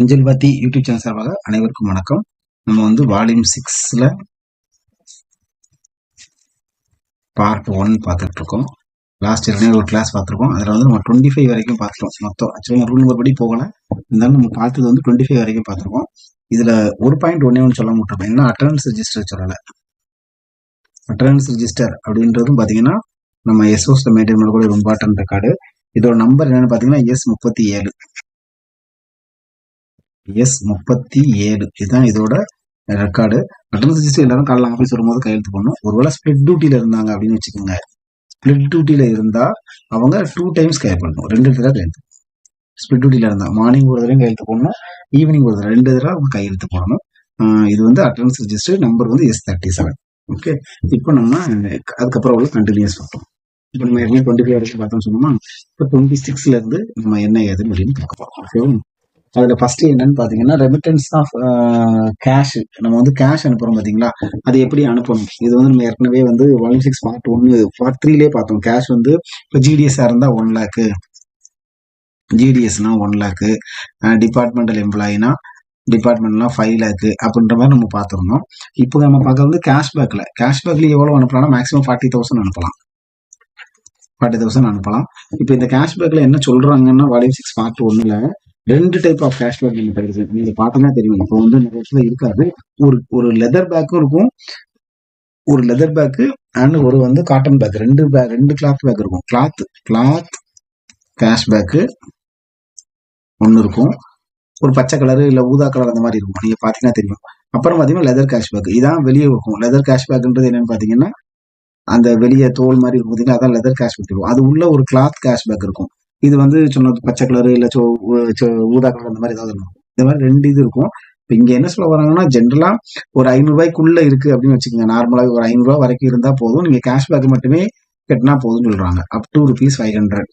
அஞ்சல் பாத்தி YouTube channel சார்பாக அனைவருக்கும் வணக்கம். நம்ம வந்து வால்யூம் சிக்ஸ்ல பார்ட் ஒன் பார்த்துட்டு இருக்கோம் லாஸ்ட் இயர்லேயே ஒரு கிளாஸ் பார்த்துருக்கோம். அதில் வந்து நம்ம டுவெண்ட்டி ஃபைவ் வரைக்கும் பார்த்துட்டோம். மொத்தம் ஆக்சுவலாக ரூல் நம்பர் படி போகல. இருந்தாலும் நம்ம பார்த்தது வந்து டுவெண்ட்டி ஃபைவ் வரைக்கும் பார்த்துருக்கோம். இதில் ஒரு பாயிண்ட் ஒன்னே ஒன்று சொல்ல மாட்டோம் என்ன அட்டண்டன்ஸ் ரிஜிஸ்டர் சொல்லலை. அட்டனன்ஸ் ரிஜிஸ்டர் அப்படின்றதும் பார்த்தீங்கன்னா நம்ம எஸ்ஓஸில் மெயின்டைன் பண்ணக்கூடிய ஒரு இம்பார்ட்டன்ட் ரெக்கார்டு இதோட நம்பர் என்னென்னு பார்த்தீங்கன்னா எஸ் முப்பத்தி ஏழு. எஸ் முப்பத்தி ஏழு. இதுதான் இதோட ரெக்கார்டு அட்டன்ஸ் ரிஜிஸ்டர் எல்லாரும் காலைல ஆஃபீஸ் வரும்போது கையெழுத்து பண்ணும் ஒருவேளை ஸ்பிளிட் டியூட்டியில் இருந்தாங்க அப்படின்னு வச்சுக்கோங்க. ஸ்பிளிட் டியூட்டியில் இருந்தால் அவங்க டூ டைம்ஸ் கையெழுத்து பண்ணணும் ரெண்டு தடவை கையெழுத்து. ஸ்பிளிட் டியூட்டியில் இருந்தால் மார்னிங் ஒரு தடவை கையெழுத்து போடணும். ஈவினிங் ஒரு தடவை. ரெண்டு தடவை அவங்க கையெழுத்து போடணும். இது வந்து அட்டன்ஸ் ரிஜிஸ்டர் நம்பர் வந்து எஸ் தேர்ட்டி செவன் ஓகே இப்போ நம்ம அதுக்கப்புறம் உள்ள கண்டினியூஸ் பார்த்தோம் இப்போ நம்ம ஏற்கனவே டுவெண்ட்டி ஃபைவ் வரைக்கும் பார்த்தோம்னு சொன்னோமா? இப்போ டுவெண்ட்டி சிக்ஸ்ல இருந்து நம்ம என்ன ஏதுன்னு அப்படின்னு பார்க்க போகிறோம் ஓகேவா அதுல ஃபர்ஸ்ட் என்னன்னு பாத்தீங்கன்னா ரெமிட்டன்ஸ் ஆஃப் கேஷ் நம்ம வந்து கேஷ் அனுப்புறோம் பாத்தீங்களா? அது எப்படி அனுப்பணும்? இது வந்து நம்ம ஏற்கனவே வந்து ஒன் சிக்ஸ் பார்ட் ஒன்னு பார்ட் த்ரீலே பார்த்தோம். கேஷ் வந்து இப்போ ஜிடிஎஸ் இருந்தா ஒன் லேக்கு ஜிடிஎஸ்னா ஒன் லேக்கு டிபார்ட்மெண்டல் எம்ப்ளாயினா டிபார்ட்மெண்ட்லாம் ஃபைவ் லேக்கு அப்படின்ற மாதிரி நம்ம பார்த்துருந்தோம். இப்போ நம்ம பார்க்க வந்து கேஷ்பேக்கில் கேஷ்பேக்கில் எவ்வளோ அனுப்பலாம் மேக்ஸிமம் ஃபார்ட்டி தௌசண்ட் அனுப்பலாம். ஃபார்ட்டி தௌசண்ட் அனுப்பலாம். இப்போ இந்த கேஷ்பேக்கில் என்ன சொல்கிறாங்கன்னா வால்யூம் சிக்ஸ் பார்ட் ஒன்றில் ரெண்டு டைப் ஆஃப் கேஷ்பேக் நமக்கு இருக்கு நீங்க பார்த்தோம்னா தெரியும். இப்போ வந்து நிறைய விஷயம் இருக்காது. ஒரு ஒரு லெதர் பேக்கும் இருக்கும். ஒரு லெதர் பேக்கு அண்ட் ஒரு வந்து காட்டன் பேக் ரெண்டு பேக் ரெண்டு கிளாத் பேக் இருக்கும். கிளாத் கிளாத் கேஷ் பேக்கு ஒன்று இருக்கும். ஒரு பச்சை கலரு இல்லை ஊதா கலர் அந்த மாதிரி இருக்கும். நீங்கள் பார்த்தீங்கன்னா தெரியும். அப்புறம் பார்த்தீங்கன்னா லெதர் கேஷ் பேக் இதான் வெளியே இருக்கும். லெதர் கேஷ் பேக்குன்றது என்னன்னு பார்த்தீங்கன்னா அந்த வெளியே தோல் மாதிரி இருக்கும் பார்த்தீங்கன்னா அதான் லெதர் கேஷ் பேக் இருக்கும். அது உள்ள ஒரு கிளாத் கேஷ் பேக் இருக்கும். இது வந்து சொன்ன பச்சை கலரு இல்ல சோ சோ- ஊதா கலர் அந்த மாதிரி ஏதாவது இருக்கும். இந்த மாதிரி ரெண்டு இது இருக்கும். இப்ப இங்க என்ன சொல்ல வராங்கன்னா ஜென்ரலா ஒரு ஐநூறு இருக்குது இருக்கு அப்படின்னு வச்சுக்கோங்க. நார்மலாக ஒரு ஐநூறுரூவா வரைக்கும் இருந்தா போதும். நீங்க கேஷ் பேக் மட்டுமே கட்டினா போதும்னு சொல்றாங்க. Up to rupees five hundred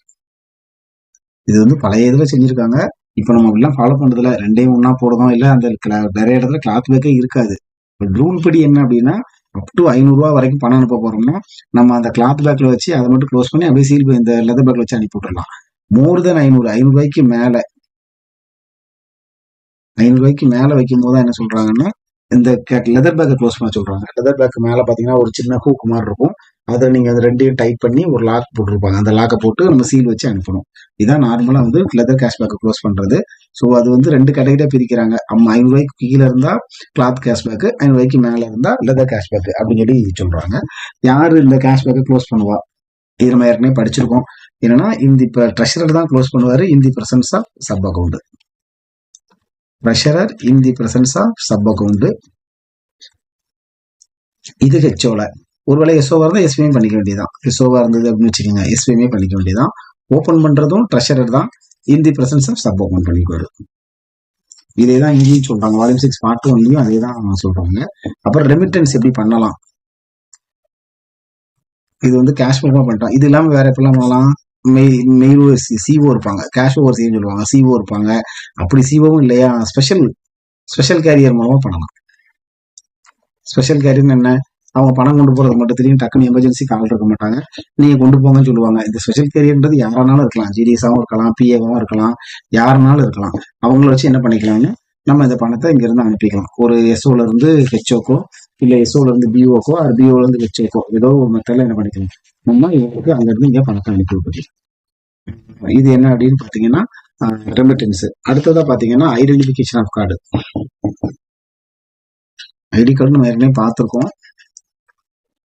இது வந்து பழைய இதுல செஞ்சிருக்காங்க. இப்ப நம்ம அப்படிலாம் ஃபாலோ பண்றதுல ரெண்டையும் ஒன்றா போடுறோம் இல்ல அந்த நிறைய இடத்துல கிளாத் பேக்கே இருக்காது. ரூல் படி என்ன அப்படின்னா அப் டு ஐநூறுரூவா வரைக்கும் பணம் அனுப்ப போறோம்னா நம்ம அந்த கிளாத் பேக்ல வச்சு அதை மட்டும் க்ளோஸ் பண்ணி அப்படியே சீல் இந்த லெதர் பேக்ல வச்சு அனுப்பி விட்டுறலாம். மோர் தென் ஐநூறு ஐநூறு ரூபாய்க்கு மேல. ஐநூறு ரூபாய்க்கு மேல வைக்கும் போது என்ன சொல்றாங்கன்னா இந்த லெதர் பேக்கை க்ளோஸ் பண்ண சொல்றாங்க. லெதர் பேக் மேல பாத்தீங்கன்னா ஒரு சின்ன ஹூக் மாதிரி இருக்கும். அதை நீங்க அது ரெண்டையும் டைட் பண்ணி ஒரு லாக் போட்டிருப்பாங்க. அந்த லாக்கை போட்டு நம்ம சீல் வச்சு அனுப்பணும். இதுதான் நார்மலா வந்து லெதர் கேஷ்பேக்கை க்ளோஸ் பண்றது. ஸோ அது வந்து ரெண்டு கடைகிட்ட பிரிக்கிறாங்க. அம்மா ஐநூறு ரூபாய்க்கு கீழே இருந்தா கிளாத் கேஷ்பேக்கு பேக் ஐநூறு ரூபாய்க்கு மேல இருந்தா லெதர் கேஷ்பேக்கு அப்படின்னு சொல்லி சொல்றாங்க. யாரு இந்த கேஷ்பேக்கை க்ளோஸ் பண்ணுவா? இது நம்ம ஏற்கனவே படிச்சிருக்கோம். என்னன்னா இந்த இப்ப ட்ரெஷரர் தான் க்ளோஸ் பண்ணுவாரு in the presence of sub account treasurer in the presence of sub account இது ஹெச்ஓல ஒருவேளை எஸ்ஓவா இருந்தா எஸ்பிஎம் பண்ணிக்க வேண்டியதான் எஸ்ஓவா இருந்தது அப்படின்னு வச்சுக்கோங்க எஸ்பிஎம்ஏ பண்ணிக்க வேண்டியதான் ஓபன் பண்றதும் ட்ரெஷரர் தான் in the presence of sub account பண்ணிக்குவாரு. இதே தான் இங்கேயும் சொல்றாங்க. வால்யூம் சிக்ஸ் பார்ட் ஒன்லையும் அதே தான் சொல்றாங்க. அப்புறம் ரெமிட்டன்ஸ் எப்படி பண்ணலாம்? இது வந்து கேஷ் மூலமா பண்ணிட்டோம் இது இல்லாம வேற எப்பெல்லாம் பண்ணலாம்? மெய் மெயில் சிஓ இருப்பாங்க. கேஷ் ஓவர் சிஓ சொல்லுவாங்க. சிஓ இருப்பாங்க. அப்படி சிஓவும் இல்லையா? ஸ்பெஷல் ஸ்பெஷல் கேரியர் மூலமா பண்ணலாம். ஸ்பெஷல் கேரியர் என்ன? அவங்க பணம் கொண்டு போறது மட்டும் தெரியும். டக்குனு எமர்ஜென்சி கால் இருக்க மாட்டாங்க. நீங்க கொண்டு போங்கன்னு சொல்லுவாங்க. இந்த ஸ்பெஷல் கேரியர்ன்றது யாரானாலும் இருக்கலாம். ஜிடிஎஸாவும் இருக்கலாம். பிஏவாவும் இருக்கலாம். யாருனாலும் இருக்கலாம். அவங்கள வச்சு என்ன பண்ணிக்கலாம்னு நம்ம இந்த பணத்தை இங்கேருந்து அனுப்பிக்கலாம். ஒரு எஸ்ஓல இருந்து ஹெச்ஓக்கோ இல்லை எஸ்ஓல இருந்து பிஓக்கோ அது பிஓல இருந்து ஹெச்ஓக்கோ ஏதோ ஒரு மெத்தடில் என்ன பண்ணிக்கலாம். நம்ம இவங்களுக்கு அங்க இங்கே பணத்தை அனுப்பி விட்டுக்கலாம். இது என்ன அப்படின்னு பார்த்தீங்கன்னா ரெமிட்டன்ஸ் அடுத்ததாக பார்த்தீங்கன்னா identification of card ID card நம்ம ஏற்கனவே பார்த்துருக்கோம்.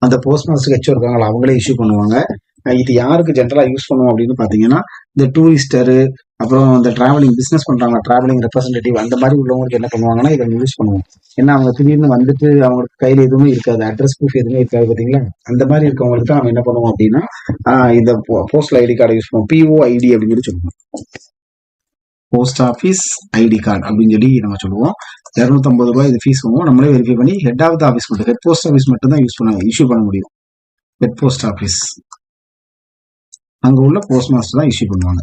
அந்த போஸ்ட் மாஸ்டர் ஹெச்ஓ இருக்காங்களா அவங்களே இஷ்யூ பண்ணுவாங்க. இது யாருக்கு ஜென்ரலா யூஸ் பண்ணுவோம் அப்படின்னு பாத்தீங்கன்னா இந்த டூரிஸ்டரு அப்புறம் இந்த டிராவலிங் பிசினஸ் பண்றாங்க டிராவலிங் ரெப்ரஸன்டேட்டிவ் அந்த மாதிரி உள்ளவங்களுக்கு என்ன பண்ணுவாங்கன்னா இதை யூஸ் பண்ணுவோம். ஏன்னா அவங்க திடீர்னு வந்துட்டு அவங்களுக்கு கையில எதுவுமே இருக்காது அட்ரஸ் ப்ரூஃப் எதுவுமே இருக்காது பாத்தீங்களா? அந்த மாதிரி இருக்கவங்களுக்கு தான் நம்ம என்ன பண்ணுவோம் அப்படின்னா இந்த போஸ்டல் ஐடி கார்டை யூஸ் பண்ணுவோம். பிஓ ஐடி அப்படின்னு சொல்லுவோம். போஸ்ட் ஆஃபீஸ் ஐடி கார்டு அப்படின்னு சொல்லி நம்ம சொல்லுவோம். இரநூத்தம்பது ரூபாய் இது ஃபீஸ் வாங்குவோம் நம்மளே வெரிஃபை பண்ணி ஹெட் ஆஃப் த ஆஃபீஸ் மட்டும் ஹெட் போஸ்ட் ஆஃபீஸ் மட்டும் தான் யூஸ் பண்ண இஷ்யூ பண்ண முடியும். ஹெட் போஸ்ட் ஆஃபீஸ் அங்க உள்ள போஸ்ட் மாஸ்டர் தான் இஷ்யூ பண்ணுவாங்க.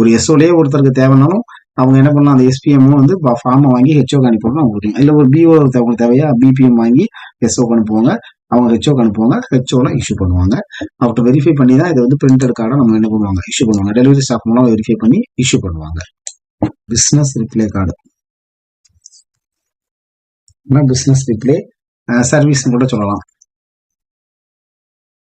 ஒரு எஸ்ஓலே ஒருத்தருக்கு தேவைனாலும் அவங்க என்ன பண்ணலாம் அந்த எஸ்பிஎம்ஓ வந்து ஃபார்மை வாங்கி ஹெச்ஓ அனுப்பணும் அவங்களுக்கு. இல்ல ஒரு பிஓ அவங்களுக்கு தேவையா பிபிஎம் வாங்கி எஸ்ஓக்கு அனுப்புவாங்க. அவங்க ஹெச்ஓக்கு அனுப்புவாங்க ஹெச்ஓலாம் இஷ்யூ பண்ணுவாங்க. அவர்கிட்ட வெரிஃபை பண்ணி தான் இதை வந்து பிரிண்டட் கார்டை நம்ம என்ன பண்ணுவாங்க இஷ்யூ பண்ணுவாங்க. டெலிவரி ஸ்டாஃப் மூலம் வெரிஃபை பண்ணி இஷ்யூ பண்ணுவாங்க. Business reply card business reply சர்வீஸ்னு கூட சொல்லலாம்.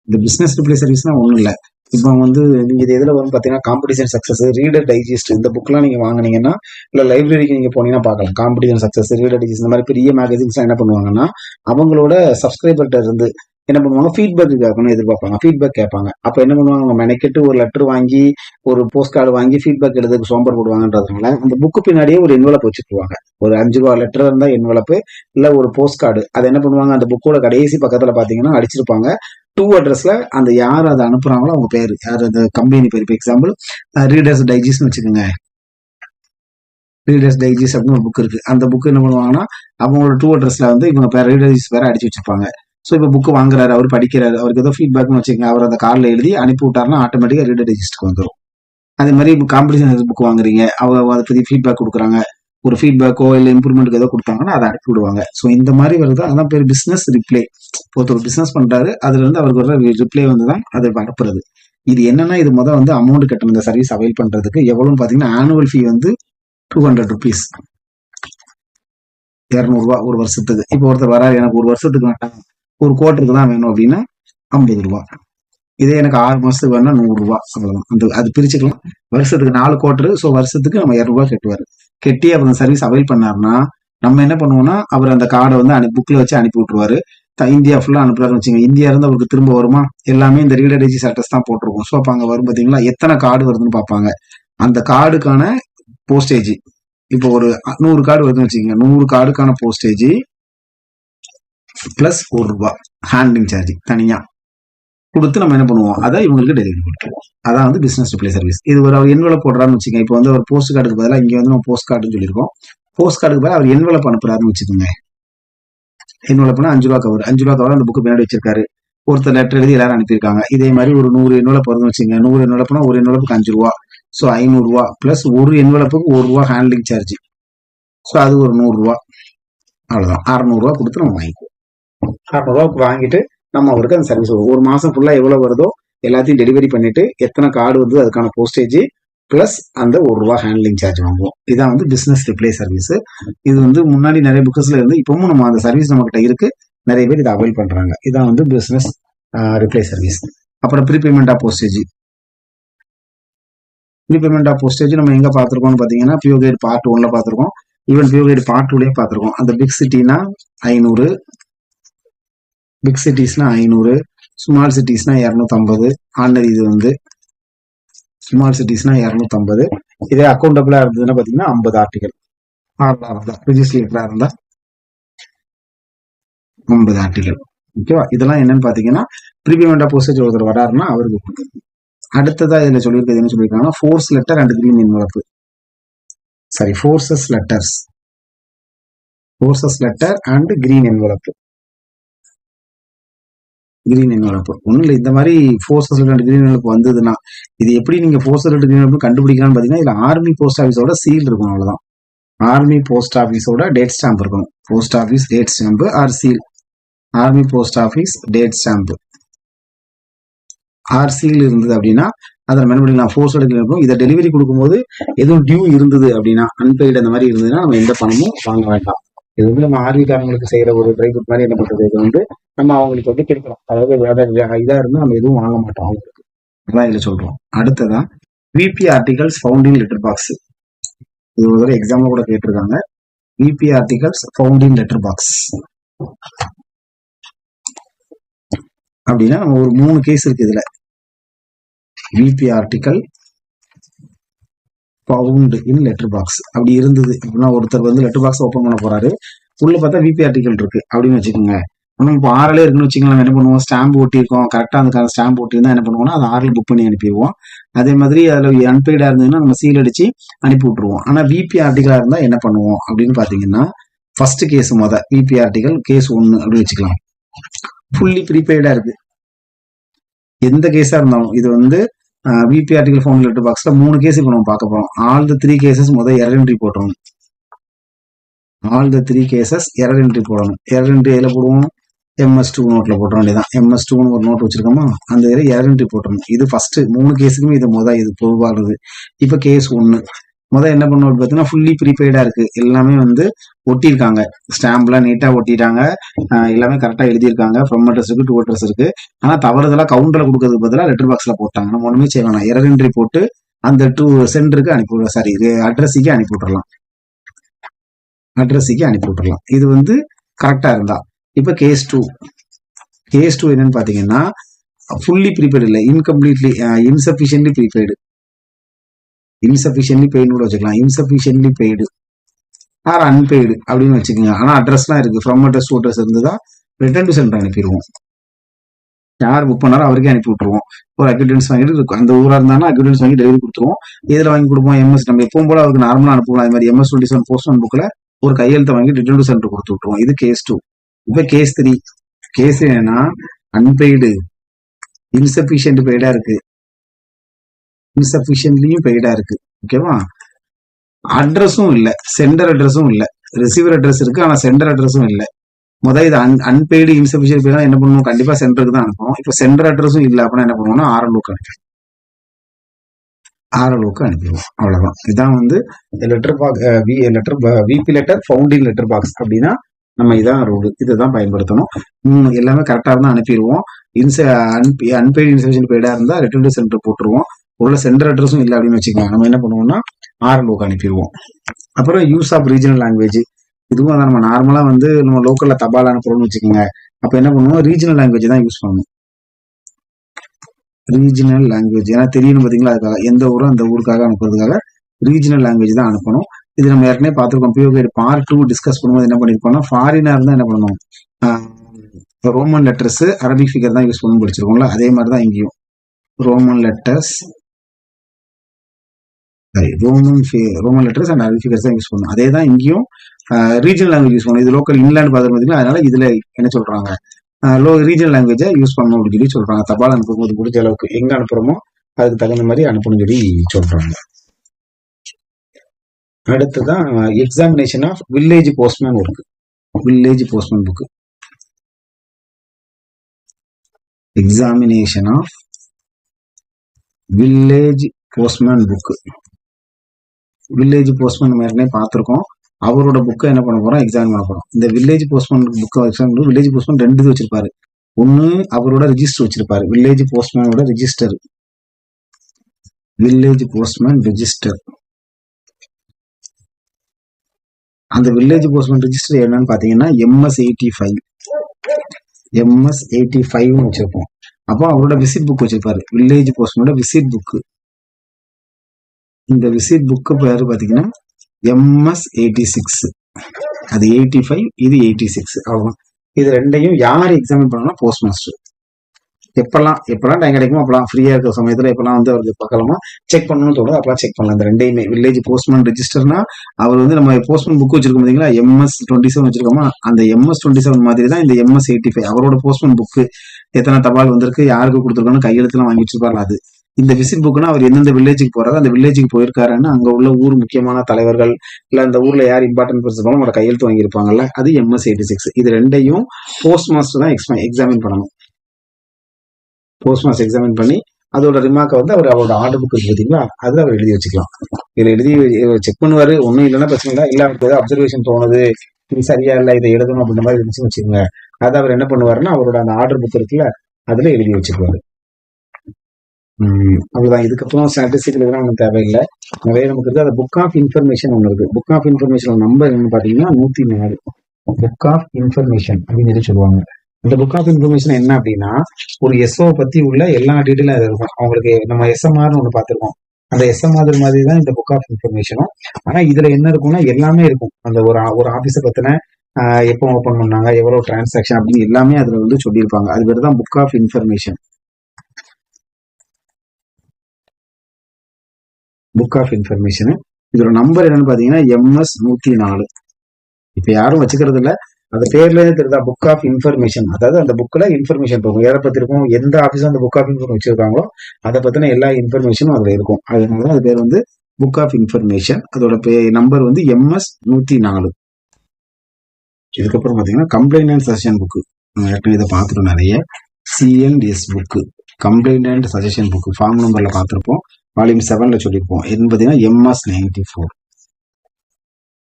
இந்த பிஸ்னஸ் ரிப்ளே சர்வீஸ்னா ஒன்றும் இல்லை. இப்போ வந்து நீங்க இது எதுல வந்து பாத்தீங்கன்னா காம்படிஷன் சக்சஸ் ரீடர் டைஜஸ்ட் இந்த புக்லாம் நீங்க வாங்குனீங்கன்னா இல்ல லைப்ரரிக்கு நீங்க போனீங்கன்னா பார்க்கலாம். காம்படிஷன் சக்சஸ் ரீடர் டைஜஸ்ட் இந்த மாதிரி பெரிய மேகசின்ஸ் என்ன பண்ணுவாங்கன்னா அவங்களோட சப்ஸ்கிரைபர்கிட்ட இருந்து என்ன பண்ணுவாங்க? ஃபீட்பேக் கேட்கணும் எதிர்பார்ப்பாங்க. ஃபீட்பேக் கேட்பாங்க. அப்போ என்ன பண்ணுவாங்க? அவங்க மெனக்கெட்டு ஒரு லெட்டர் வாங்கி ஒரு போஸ்ட் கார்டு வாங்கி ஃபீட்பேக் எழுதுக்கு சோம்பர் போடுவாங்கன்றதுனால அந்த புக்கு பின்னாடியே ஒரு என்வலப் வச்சுக்குவாங்க ஒரு அஞ்சு ரூபா லெட்டர் இருந்தால் என்வலப்பு இல்லை ஒரு போஸ்ட் கார்டு அதை என்ன பண்ணுவாங்க? அந்த புக்கோட கடைசி பக்கத்தில் பார்த்தீங்கன்னா அடிச்சிருப்பாங்க. டூ அட்ரஸ்ல அந்த யார் அதை அனுப்புறாங்களோ அவங்க பேர். யார் அந்த கம்பெனி பேர்? இப்போ எக்ஸாம்பிள் ரீடர்ஸ் டைஜஸ்ட்னு வச்சுக்கோங்க. ரீடர்ஸ் டைஜஸ்ட் அப்படின்னு ஒரு புக் இருக்கு. அந்த புக் என்ன பண்ணுவாங்கன்னா அவங்களோட டூ அட்ரஸ்ல வந்து இவங்க பேர் ரீடர்ஸ் பேரை அடிச்சு வச்சிருப்பாங்க. ஸோ இப்போ புக் வாங்குறாரு அவர் படிக்கிறாரு அவருக்கு ஏதோ ஃபீட்பேக்னு வச்சுக்கோங்க அவர் அந்த கார்டில் எழுதி அனுப்பி விட்டாருன்னா ஆட்டோமேட்டிக்காக ரீடர் டைஜஸ்ட்க்கு வந்துடும் அதே மாதிரி இப்போ காம்படிஷன் புக் வாங்குறீங்க? அவங்க அதை பற்றி ஃபீட்பேக் கொடுக்குறாங்க. ஒரு ஃபீட்பேக்கோ இல்லை இம்ப்ரூவ்மெண்ட்டுக்கு ஏதோ கொடுத்தாங்கன்னா அதை அனுப்பி விடுவாங்க. ஸோ இந்த மாதிரி வருது. அதான் பேர் பிஸ்னஸ் ரிப்ளே ஒருத்தர் பிஸ்னஸ் பண்ணுறாரு அதுலேருந்து அவருக்கு வர ரிப்ளை வந்து தான் அதை அனுப்புறது இது என்னன்னா இது மொதல் வந்து அமௌண்ட் கட்டணும். இந்த சர்வீஸ் அவைல் பண்ணுறதுக்கு எவ்வளோன்னு பார்த்தீங்கன்னா ஆனுவல் ஃபீ வந்து டூ ஹண்ட்ரட் ருபீஸ் இரநூறுவா ஒரு வருஷத்துக்கு. இப்போ ஒருத்தர் வராரு எனக்கு ஒரு வருஷத்துக்கு வேண்டாம். ஒரு கோட்டருக்கு தான் வேணும் அப்படின்னா ஐம்பது ரூபா. இதே எனக்கு ஆறு மாசத்துக்கு வேணா நூறு ரூபா அவ்வளவுதான். அந்த அது பிரிச்சுக்கலாம். வருஷத்துக்கு நாலு கோட்டரு ஸோ வருஷத்துக்கு நம்ம இரநூறுவா கட்டுவார். கெட்டி அவர் அந்த சர்வீஸ் அவைல் பண்ணாருன்னா நம்ம என்ன பண்ணுவோம்னா அவர் அந்த கார்டை வந்து அனு புக்ல வச்சு அனுப்பி விட்டுருவாரு. த- இந்தியா ஃபுல்லா அனுப்புறாருன்னு வச்சுங்க இந்தியா இருந்து அவருக்கு திரும்ப வருமா? எல்லாமே இந்த ரீடர் டிஜிஸ் சட்டஸ் தான் போட்டிருக்கும். ஸோ அப்போ அங்கே வரும் பார்த்தீங்களா எத்தனை கார்டு வருதுன்னு பார்ப்பாங்க. அந்த கார்டுக்கான போஸ்டேஜ் இப்போ ஒரு நூறு கார்டு வருதுன்னு வச்சுக்கோங்க. நூறு கார்டுக்கான போஸ்டேஜ் பிளஸ் ஒரு ரூபா. ஹேண்ட்லிங் சார்ஜ் தனியா. கொடுத்து நம்ம என்ன பண்ணுவோம்? அதை இவங்களுக்கு டெலிவரி கொடுத்துருவோம். அதான் வந்து பிசினஸ் ரிப்ளை சர்வீஸ் இது ஒரு அவர் என்வலப் போடுறாருன்னு வச்சுக்கோங்க. இப்போ வந்து ஒரு போஸ்ட் கார்டுக்கு பதிலாக இங்கே வந்து நம்ம போஸ்ட் கார்டுன்னு சொல்லியிருக்கோம். போஸ்ட் கார்டுக்கு பதிலாக அவர் என்வெலப் அனுப்புறாருன்னு வச்சுக்கோங்க. என்வலப்னா அஞ்சு ரூபா கவர் அஞ்சு ரூபா கவர் அந்த புக்கு பின்னாடி வச்சிருக்காரு. ஒருத்தர் லெட்டர் எழுதி எல்லாரும் அனுப்பியிருக்காங்க. இதே மாதிரி ஒரு நூறு என்வெலப் வருதுன்னு வச்சுக்கோங்க. நூறு என்வெலப்னா ஒரு என்வெலப்புக்கு அஞ்சு ரூபா. ஸோ ஐநூறுரூவா ப்ளஸ் ஒரு என்வெலப்புக்கு ஒரு ரூபா ஹேண்ட்லிங் சார்ஜ் ஸோ அது ஒரு நூறுரூவா அவ்வளோதான் அறநூறுவா கொடுத்து நம்ம வாங்கிக்குவோம். அறநூறுவாக்கு வாங்கிட்டு நம்ம அவருக்கு அந்த சர்வீஸ் ஒரு மாசம் ஃபுல்லா எவ்வளவு வருதோ எல்லாத்தையும் டெலிவரி பண்ணிட்டு எத்தனை கார்டு வந்து அதுக்கான போஸ்டேஜ் பிளஸ் அந்த ஒரு ரூபா ஹேண்ட்லிங் சார்ஜ் வாங்குவோம். இதான் வந்து பிசினஸ் ரிப்ளை சர்வீஸ் இது வந்து முன்னாடி நிறைய புக்ஸ்ல இருந்து இப்பவும் நம்ம அந்த சர்வீஸ் நம்ம கிட்ட இருக்கு. நிறைய பேர் இதை அவைல் பண்றாங்க. இதான் வந்து பிசினஸ் ரிப்ளை சர்வீஸ் அப்புறம் prepayment of postage prepayment of postage நம்ம எங்க பார்த்துருக்கோம்னு பாத்தீங்கன்னா பியூ கைடு பார்ட் ஒன்ல பார்த்துருக்கோம். ஈவன் பியூ கைடு பார்ட் டூலயும் பார்த்திருக்கோம். அந்த பிக் சிட்டினா ஐநூறு பிக் சிட்டிஸ்னா ஐநூறு ஸ்மால் சிட்டிஸ்னா இரநூத்தம்பது ஆர்டினரி இது வந்து ஸ்மால் சிட்டிஸ்னா இரநூத்தம்பது. இதே அக்கௌண்டபிளா இருந்ததுன்னா பாத்தீங்கன்னா ஐம்பது ஆர்டிகல் ஆர்டா இருந்தா ரிஜிஸ்ட்ரேட்டரா இருந்தா ஐம்பது ஆர்டிகல் ஓகேவா இதெல்லாம் என்னன்னு பாத்தீங்கன்னா ப்ரீபேமெண்டா போஸ்டேஜ் ஒருத்தர் வராருன்னா அவருக்கு கொடுக்குறது அடுத்ததா இதுல சொல்லியிருக்கிறது என்ன சொல்லியிருக்காங்கன்னா ஃபோர்ஸ் லெட்டர் அண்ட் கிரீன் வளர்ப்பு sorry forces letters forces letter and green envelope green envelope ஒன்றும் இல்லை இந்த மாதிரி ஃபோர்ஸஸ் ரெண்டு கிரீன் என்வலப் வந்ததுன்னா இது எப்படி நீங்கள் ஃபோர்ஸ் ரெண்டு கிரீன் என்வலப் கண்டுபிடிக்கலாம்னு பார்த்தீங்கன்னா இதில் ஆர்மி போஸ்ட் ஆஃபீஸோட சீல் இருக்கும் அவ்வளோதான் ஆர்மி போஸ்ட் ஆஃபீஸோட டேட் ஸ்டாம்ப் இருக்கும் post office date stamp or seal army post office date stamp or seal இருந்தது அப்படின்னா அதில் என்ன பண்ணிக்கலாம் ஃபோர்ஸ் எடுக்கலாம் இதை டெலிவரி கொடுக்கும்போது எதுவும் டியூ இருந்தது அப்படின்னா அன்பெய்டு அந்த மாதிரி இருந்ததுன்னா நம்ம எந்த பணமும் வாங்க வேண்டாம். இது வந்து நம்ம ஆர்விக்காரங்களுக்கு செய்யற ஒரு ட்ரைபுட் மாதிரி என்ன பண்றது? இது வந்து நம்ம அவங்களுக்கு வந்து கிடைக்கலாம் அதாவது வேற இதா இருந்தா நம்ம எதுவும் வாங்க மாட்டோம் அவங்களுக்கு. அதான் இதுல சொல்றோம். அடுத்ததான் VP articles founding letter box இது ஒரு தடவை எக்ஸாம்ல கூட கேட்டிருக்காங்க. VP articles founding letter box அப்படின்னா நம்ம ஒரு மூணு கேஸ் இருக்கு இதுல. VP article found in letter box அப்படி இருந்தது. அப்படின்னா ஒருத்தர் வந்து லெட்டர் பாக்ஸ் ஓப்பன் பண்ண போறாரு. உள்ள பார்த்தா விபி ஆர்டிகல் இருக்கு. அப்படின்னு வச்சுக்கோங்க. நம்ம இப்போ ஆறிலே இருக்குன்னு வச்சுக்கலாம் என்ன பண்ணுவோம்? ஸ்டாம்ப் ஒட்டியிருக்கோம். கரெக்டாக அந்த ஸ்டாம்ப் ஒட்டியிருந்தா என்ன பண்ணுவோம்னா அதை ஆறில் புக் பண்ணி அனுப்பிடுவோம். அதே மாதிரி அதில் அன்பெய்டா இருந்ததுன்னா நம்ம சீல் அடிச்சு அனுப்பி விட்டுருவோம். ஆனா விபி ஆர்டிகலா இருந்தா என்ன பண்ணுவோம்? அப்படின்னு பாத்தீங்கன்னா ஃபர்ஸ்ட் கேஸ் முத விபி ஆர்டிகல் கேஸ் ஒன்று அப்படின்னு வச்சுக்கலாம். ஃபுல்லி ப்ரீபெய்டா இருக்கு. எந்த கேஸா இருந்தாலும். இது வந்து விபி ஆர்டிகல் ஃபோன் லெட்டர் பாக்ஸ்ல மூணு கேஸ் இப்போ நம்ம பார்க்க போறோம். ஆல் த த்ரீ கேசஸ் முதல் எரர் என்ட்ரி போட்டோம் all the three cases error entry போடணும். எரர் என்ட்ரி எதில் போடுவோம்? எம்எஸ் டூ நோட்ல போட்ட வேண்டியதான் எம்எஸ் டூன்னு ஒரு நோட் வச்சிருக்கோமா? அந்த இதில் எரர் என்ட்ரி போட்டணும் இது ஃபர்ஸ்ட் மூணு கேஸுக்குமே இது முதல் இது பொதுவானது இப்போ கேஸ் ஒன்று முதல் என்ன பண்ணுவோம் பார்த்தீங்கன்னா ஃபுல்லி ப்ரீபெய்டா இருக்கு. எல்லாமே வந்து ஒட்டியிருக்காங்க. ஸ்டாம்ப்லாம் நீட்டா ஒட்டிட்டாங்க. எல்லாமே கரெக்டாக எழுதியிருக்காங்க. ஃப்ரம் அட்ரஸ் இருக்கு டூ அட்ரஸ் இருக்கு ஆனால் தவறுதலாக கவுண்டரில் கொடுக்கறதுக்கு பதிலாக லெட்டர் பாக்ஸில் போட்டாங்க. நம்ம ஒன்றுமே செய்ய வேணாம். எரர் என்ட்ரி போட்டு அந்த டூ சென்டருக்கு அனுப்பி சாரி அட்ரஸுக்கே அனுப்பி விட்டுறலாம் அட்ரஸுக்கே அனுப்பி விட்டுறலாம் இது வந்து கரெக்டாக இருந்தா. இப்போ கேஸ் டூ கேஸ் டூ என்னன்னு பார்த்தீங்கன்னா ஃபுல்லி ப்ரீபெய்டு இல்லை. Incompletely insufficiently prepaid insufficiently paid கூட வச்சுக்கலாம். இன்சஃபிஷியன்லி பெய்டு ஆர் அன்பெய்டு அப்படின்னு வச்சுக்கோங்க. ஆனால் அட்ரஸ்லாம் இருக்குது ஃப்ரம் அட்ரஸ் டூ அட்ரஸ் இருந்ததா ரிட்டர்ன் டு சென்டர் அனுப்பிடுவோம். யார் புக் பண்ணாரோ அவருக்கே அனுப்பி விட்டுருவோம் ஒரு அக்யூடன்ஸ் வாங்கிட்டு இருக்கும். அந்த ஊராக இருந்தாலும் அக்யூடன்ஸ் வாங்கி டெலிவரி கொடுத்துருவோம். இதில் வாங்கி கொடுப்போம்? எம்எஸ் நம்ம எப்பவும் போல அவருக்கு நார்மலாக அனுப்புவோம் அது மாதிரி MS twenty seven post one புக்ல ஒரு கையெழுத்தை வாங்கி ரிட்டர்ன் டு சென்டர் கொடுத்து விட்டுருவோம். இது கேஸ் டூ இப்போ கேஸ் த்ரீ கேஸ் என்னன்னா அன்பெய்டு இன்சபிஷியன்ட் பெய்டா இருக்கு. இன்சபிஷியன்ட்லியும் பெய்டா இருக்கு. ஓகேவா அட்ரஸும் இல்லை. சென்டர் அட்ரஸும் இல்லை. ரிசீவர் அட்ரஸ் இருக்கு ஆனா சென்டர் அட்ரஸும் இல்லை. முதல் இது அன் அன்பெய்டு இன்சபிஷியன்ட் பெய்டா என்ன பண்ணுவோம் கண்டிப்பா சென்டருக்கு தான் அனுப்புவோம். இப்போ சென்டர் அட்ரஸும் இல்லை அப்படின்னா என்ன பண்ணுவோம்னா ஆர்எல்ஓக்கு அனுப்பிடுவோம். ஆர்எல்ஓக்கு அனுப்பிடுவோம். அவ்வளவுதான். இதான் வந்து letter box letter VP letter founding letter box அப்படின்னா நம்ம இதான் ரூல் இதுதான் பயன்படுத்தணும். எல்லாமே கரெக்டாக இருந்தால் அனுப்பிடுவோம். இன்ச அன்பெய்டு இன்சபிஷியன்ட் பெய்டா இருந்தால் ரிட்டர்ன் டு சென்டர் போட்டுருவோம். உள்ள சென்டர் அட்ரஸும் இல்லை அப்படின்னு வச்சுக்கோங்க. நம்ம என்ன பண்ணுவோம்னா ஆர்எல்ஓக்கு அனுப்பிடுவோம். அப்புறம் யூஸ் ஆஃப் ரீஜனல் லாங்குவேஜ் இதுவும் அதான் நம்ம நார்மலா வந்து நம்ம லோக்கல்ல தபால் அனுப்புறோம்னு வச்சுக்கோங்க. அப்ப என்ன பண்ணுவோம்? ரீஜனல் லாங்குவேஜ் தான் யூஸ் பண்ணணும். ரீஜனல் லாங்குவேஜ் ஏன்னா தெரியணும் பார்த்தீங்களா? அதுக்காக எந்த ஊரும் அந்த ஊருக்காக அனுப்புறதுக்காக ரீஜனல் லாங்குவேஜ் தான் அனுப்பணும். இது நம்ம ஏற்கனவே பார்த்துருக்கோம். பிஓகேட் பார்ட் டூ டிஸ்கஸ் பண்ணும்போது என்ன பண்ணிருக்கோம்னா ஃபாரினர் தான் என்ன பண்ணணும் ரோமன் லெட்டர்ஸ் அரபிக் ஃபிகர் தான் யூஸ் பண்ணணும் படிச்சிருக்கோம்ல. அதே மாதிரி தான் இங்கேயும். Roman letters Roman Roman letters and Arabic figures தான் யூஸ் பண்ணும் அதே தான் இங்கேயும் ரீஜனல் லாங்குவேஜ் யூஸ் பண்ணும் இது லோக்கல் இன்லேண்ட் பார்த்து பார்த்தீங்கன்னா அதனால இதுல என்ன சொல்றாங்க? லோ ரீஜனல் லாங்குவேஜை யூஸ் பண்ணணும் அப்படின்னு சொல்லி சொல்றாங்க. தபால் அனுப்பும்போது முடிஞ்ச அளவுக்கு எங்க அனுப்புறோமோ அதுக்கு தகுந்த மாதிரி அனுப்பணும்னு சொல்லி சொல்றாங்க. அடுத்ததான் எக்ஸாமினேஷன் ஆஃப் வில்லேஜ் போஸ்ட்மேன் இருக்கு village postman book examination of village postman book village postman நம்ம ஏற்கனவே பார்த்துருக்கோம். அவரோட புக்கை என்ன பண்ண போறோம்? எக்ஸாம் பண்ண போறோம். இந்த வில்லேஜ் போஸ்ட்மேன் புக்கை எக்ஸாம் வில்லேஜ் போஸ்ட்மேன் ரெண்டு இது வச்சிருப்பாரு. ஒன்னு அவரோட ரிஜிஸ்டர் வச்சிருப்பாரு. வில்லேஜ் போஸ்ட்மேனோட ரிஜிஸ்டர் வில்லேஜ் போஸ்ட்மேன் ரிஜிஸ்டர் அந்த வில்லேஜ் போஸ்ட்மேன் ரிஜிஸ்டர் என்னன்னு பாத்தீங்கன்னா MS eighty five MS eighty ஃபைவ்னு வச்சிருப்போம். அப்போ அவரோட விசிட் புக் வச்சிருப்பாரு. வில்லேஜ் போஸ்ட்மேனோட விசிட் புக்கு இந்த விசிட் புக்கு பேரு பாத்தீங்கன்னா எம்எஸ் எயிட்டி சிக்ஸ் அது எயிட்டி ஃபைவ் இது எயிட்டி சிக்ஸ் அவ்வளோ இது ரெண்டையும் யார் எக்ஸாமின் பண்ணணும்னா போஸ்ட் மாஸ்டர் எப்பெல்லாம் எப்பெல்லாம் டைம் கிடைக்குமோ அப்பெல்லாம் ஃப்ரீயா இருக்கிற சமயத்துல எப்பெல்லாம் வந்து அவருக்கு பக்கமா செக் பண்ணணும்னு தோணுது அப்பெல்லாம் செக் பண்ணலாம். இந்த ரெண்டையுமே வில்லேஜ் போஸ்ட்மேன் ரெஜிஸ்டர்னா அவர் வந்து நம்ம போஸ்ட்மேன் புக் வச்சிருக்கோம் பாத்தீங்களா? எம்எஸ் டுவெண்ட்டி செவன் வச்சிருக்கோமா? அந்த எம்எஸ் டுவெண்ட்டி செவன் மாதிரி தான் இந்த எம்எஸ் எயிட்டி ஃபைவ் அவரோட போஸ்ட்மேன் புக்கு எத்தனை தபால் வந்திருக்கு யாருக்கு கொடுத்துருக்கோன்னு கையெழுத்துலாம் வாங்கி வச்சிருப்பாரு அது. இந்த விசிட் புக்னா அவர் எந்தெந்த வில்லேஜுக்கு போறாரு? அந்த வில்லேஜுக்கு போயிருக்காருன்னு அங்க உள்ள ஊர் முக்கியமான தலைவர்கள் இல்ல அந்த ஊர்ல யார் இம்பார்ட்டன்ட் பர்சன் அவங்களோட கையெழுத்து வாங்கியிருப்பாங்கல்ல அது எம்எஸ் எயிட்டி சிக்ஸ் இது ரெண்டையும் போஸ்ட் மாஸ்டர் தான் எக்ஸாமின் பண்ணணும். போஸ்ட் மாஸ்டர் எக்ஸாமின் பண்ணி அதோட ரிமார்க்கை வந்து அவர் அவரோட ஆர்டர் புக் பார்த்தீங்களா பாத்தீங்களா அதுல அவர் எழுதி வச்சுக்கலாம். இதுல எழுதி செக் பண்ணுவாரு. ஒன்றும் இல்லைன்னா பிரச்சனை இல்லை. இல்ல அவருக்கு ஏதாவது அப்சர்வேஷன் தோணுது இது சரியா இல்ல இதை எழுதணும் அப்படின்ற மாதிரி இருந்துச்சுன்னு வச்சுக்கோங்க. அதை அவர் என்ன பண்ணுவாருன்னா அவரோட அந்த ஆர்டர் புக் இருக்குல்ல அதுல எழுதி வச்சுக்குவாரு. அவ்வளவுதான். இதுக்கப்புறம் ஸ்டாட்டிஸ்டிக் இதெல்லாம் நமக்கு தேவையில்லை. நிறைய நமக்கு இருக்குது அந்த புக் ஆஃப் இன்ஃபர்மேஷன் ஒன்று இருக்குது புக் ஆஃப் இன்ஃபர்மேஷன் நம்பர் என்னன்னு பார்த்தீங்கன்னா நூற்றி நாலு புக் ஆஃப் இன்ஃபர்மேஷன் அப்படின்னு சொல்லி சொல்லுவாங்க. இந்த புக் ஆஃப் இன்ஃபர்மேஷன் என்ன அப்படின்னா ஒரு எஸ்ஓ பற்றி உள்ள எல்லா டீட்டெயிலும் அது இருக்கும். அவங்களுக்கு நம்ம எஸ்எம்ஆர்னு ஒன்று பார்த்துருக்கோம். அந்த எஸ்எம்ஆர் மாதிரி தான் இந்த புக் ஆஃப் இன்ஃபர்மேஷனும் ஆனால் இதில் என்ன இருக்கும்னா எல்லாமே இருக்கும். அந்த ஒரு ஒரு ஆஃபீஸை பற்றின எப்போ ஓப்பன் பண்ணாங்க எவ்வளோ டிரான்சாக்ஷன் அப்படின்னு எல்லாமே அதில் வந்து சொல்லியிருப்பாங்க. அது பேர் தான் book of information book of information இதோட நம்பர் என்னன்னு பாத்தீங்கன்னா எம்எஸ் நூத்தி நாலு இப்ப யாரும் வச்சுக்கிறது இல்ல அந்த பேர்ல தெரியுதா? புக் ஆஃப் இன்ஃபர்மேஷன் அதாவது அந்த புக்ல இன்ஃபர்மேஷன் இருக்கும் எதை பத்தி இருக்கும்? எந்த ஆபீஸ் அந்த புக் ஆஃப் இன்ஃபர்மேஷன் வச்சிருக்காங்களோ அதை பத்தின எல்லா இன்ஃபர்மேஷனும் அதுல இருக்கும். அதனால அது பேர் வந்து புக் ஆஃப் இன்ஃபர்மேஷன் அதோட நம்பர் வந்து எம்எஸ் நூத்தி நாலு இதுக்கப்புறம் பாத்தீங்கன்னா கம்ப்ளைண்ட் அண்ட் சஜஷன் புக் ஏற்கனவே இதை பார்த்துட்டோம் நிறைய. CNS book complaint and suggestion book form நம்பர்ல பார்த்துருப்போம். வால்யூம் செவன்ல சொல்லியிருப்போம். என்ன பார்த்தீங்கன்னா MS ninety four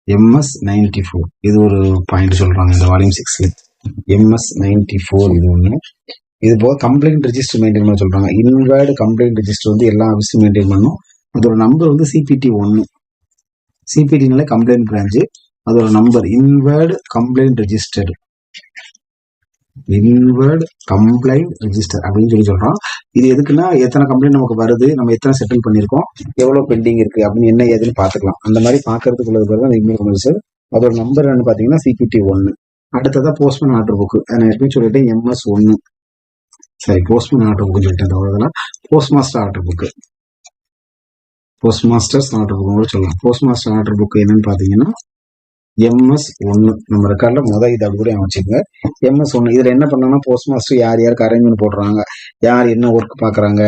MS ninety four இது ஒரு பாயிண்ட் சொல்றாங்க இந்த வால்யூம் சிக்ஸ்ல எம்எஸ் நைன்டி ஃபோர் இது ஒன்று இது போக கம்ப்ளைண்ட் ரெஜிஸ்டர் மெயின்டைன் பண்ண சொல்றாங்க. இன்வேர்டு கம்ப்ளைண்ட் ரெஜிஸ்டர் வந்து எல்லா ஆஃபீஸும் மெயின்டைன் பண்ணும். அதோட நம்பர் வந்து சிபிடி ஒன்று சிபிடினால கம்ப்ளைண்ட் பிரான்ச்சு அதோட number inward complaint register inward complaint register அப்படின்னு சொல்லி சொல்றோம். இது எதுக்குன்னா எத்தனை கம்ப்ளைண்ட் நமக்கு வருது நம்ம எத்தனை செட்டில் பண்ணியிருக்கோம் எவ்வளவு பெண்டிங் இருக்கு அப்படின்னு என்ன ஏதுன்னு பார்த்துக்கலாம். அந்த மாதிரி பார்க்கறதுக்குள்ளது பேர் தான் இமெயில் கமர்ஷியல் அதோட நம்பர் என்ன பார்த்தீங்கன்னா சிபிடி ஒன்று அடுத்ததா போஸ்ட்மேன் ஆர்டர் புக் நான் எப்படி சொல்லிட்டேன் எம்எஸ் ஒன்று சரி போஸ்ட்மேன் ஆர்டர் புக் சொல்லிட்டேன் தவிர postmaster order book postmasters order book கூட சொல்லலாம். போஸ்ட் மாஸ்டர் ஆர்டர் புக் என்னன்னு பார்த்தீங்கன்னா எம்எஸ் ஒன்று நம்ம ரெக்கார்டில் முத இது அப்படி கூட வச்சுக்கோங்க. எம்எஸ் ஒன்று இதில் என்ன பண்ணோம்னா போஸ்ட் மாஸ்டர் யார் யாருக்கு அரேஞ்ச்மெண்ட் போடுறாங்க யார் என்ன ஒர்க் பார்க்குறாங்க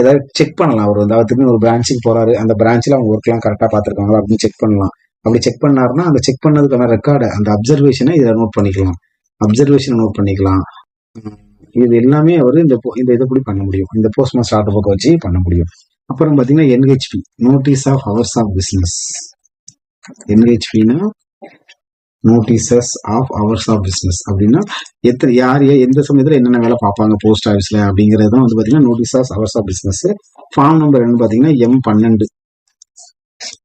ஏதாவது செக் பண்ணலாம். அவர் வந்து அவர் திரும்பி ஒரு பிரான்ச்சுக்கு போகிறாரு அந்த பிரான்ச்சில் அவங்க ஒர்க்லாம் கரெக்டாக பார்த்துருக்காங்களா அப்படின்னு செக் பண்ணலாம். அப்படி செக் பண்ணாருன்னா அந்த செக் பண்ணதுக்கான ரெக்கார்டு அந்த அப்சர்வேஷனை இதில் நோட் பண்ணிக்கலாம். அப்சர்வேஷனை நோட் பண்ணிக்கலாம். இது எல்லாமே அவர் இந்த இந்த இதை பண்ண முடியும். இந்த போஸ்ட் மாஸ்டர் ஆர்டர் பக்கம் வச்சு பண்ண முடியும். அப்புறம் பார்த்தீங்கன்னா NHB notice of hours of business என்ஹெச்பின்னா notices of hours of business அப்படின்னா எத்தனை யார் எந்த சமயத்துல என்னென்ன வேலை பார்ப்பாங்க போஸ்ட் ஆஃபீஸ்ல அப்படிங்கிறது தான் வந்து பாத்தீங்கன்னா notice of hours of business form number என்ன பாத்தீங்கன்னா எம் பன்னெண்டு.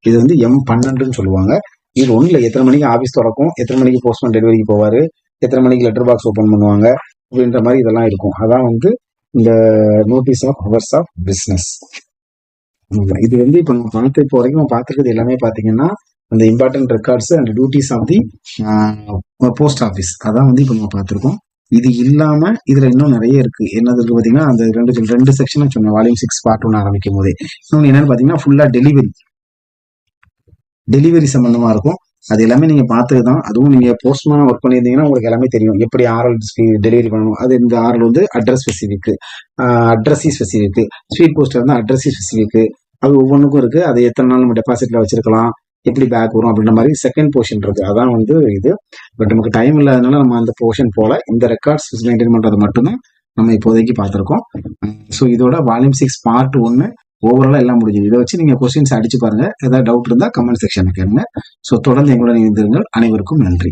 இது வந்து எம் பன்னெண்டுன்னு சொல்லுவாங்க. இது ஒன்றும் எத்தனை மணிக்கு ஆஃபீஸ் திறக்கும் எத்தனை மணிக்கு போஸ்ட்மேன் டெலிவரிக்கு போவாரு எத்தனை மணிக்கு லெட்டர் பாக்ஸ் ஓப்பன் பண்ணுவாங்க அப்படின்ற மாதிரி இதெல்லாம் இருக்கும். அதான் வந்து இந்த notice of hours of business இது வந்து இப்போ நம்ம பணத்தை இப்போ வரைக்கும் நம்ம பார்த்துருக்கிறது எல்லாமே பார்த்தீங்கன்னா அந்த important records and duties of the post office அதான் வந்து இப்போ நம்ம பார்த்துருக்கோம். இது இல்லாம இதுல இன்னும் நிறைய இருக்கு. என்னது பாத்தீங்கன்னா அந்த ரெண்டு ரெண்டு செக்ஷன் சொன்னேன். வால்யூம் சிக்ஸ் பார்ட் ஒன் ஆரம்பிக்கும் போதே. இன்னொன்று என்னன்னு பாத்தீங்கன்னா ஃபுல்லா டெலிவரி டெலிவரி சம்பந்தமா இருக்கும். அது எல்லாமே நீங்க பார்த்தது தான். அதுவும் நீங்க போஸ்ட்மேன் ஒர்க் பண்ணியிருந்தீங்கன்னா உங்களுக்கு எல்லாமே தெரியும். எப்படி ஆர்எல் டெலிவரி பண்ணணும். அது இந்த ஆர்எல் வந்து address specific addressee specific speed post வந்து அட்ரஸி ஸ்பெசிஃபிக் அது ஒவ்வொன்றுக்கும் இருக்கு. அது எத்தனை நாள் நம்ம டெபாசிட்ல வச்சிருக்கலாம். எப்படி பேக் வரும் அப்படின்ற மாதிரி செகண்ட் போர்ஷன் இருக்கு. அதான் வந்து இது. பட் நமக்கு டைம் இல்லாதனால நம்ம அந்த போர்ஷன் போல இந்த ரெக்கார்ட்ஸ் மெயின்டைன் பண்றது மட்டும்தான் நம்ம இப்போதைக்கு பார்த்துருக்கோம். ஸோ இதோட வால்யூம் சிக்ஸ் பார்ட் ஒன்று ஓவராலாக எல்லாம் முடிஞ்சது. இதை வச்சு நீங்கள் கொஸ்டின்ஸ் அடிச்சு பாருங்க. ஏதாவது டவுட் இருந்தால் கமெண்ட் செக்ஷனில் கேளுங்க. ஸோ தொடர்ந்து எங்களுடன் இணைந்திருங்கள். அனைவருக்கும் நன்றி.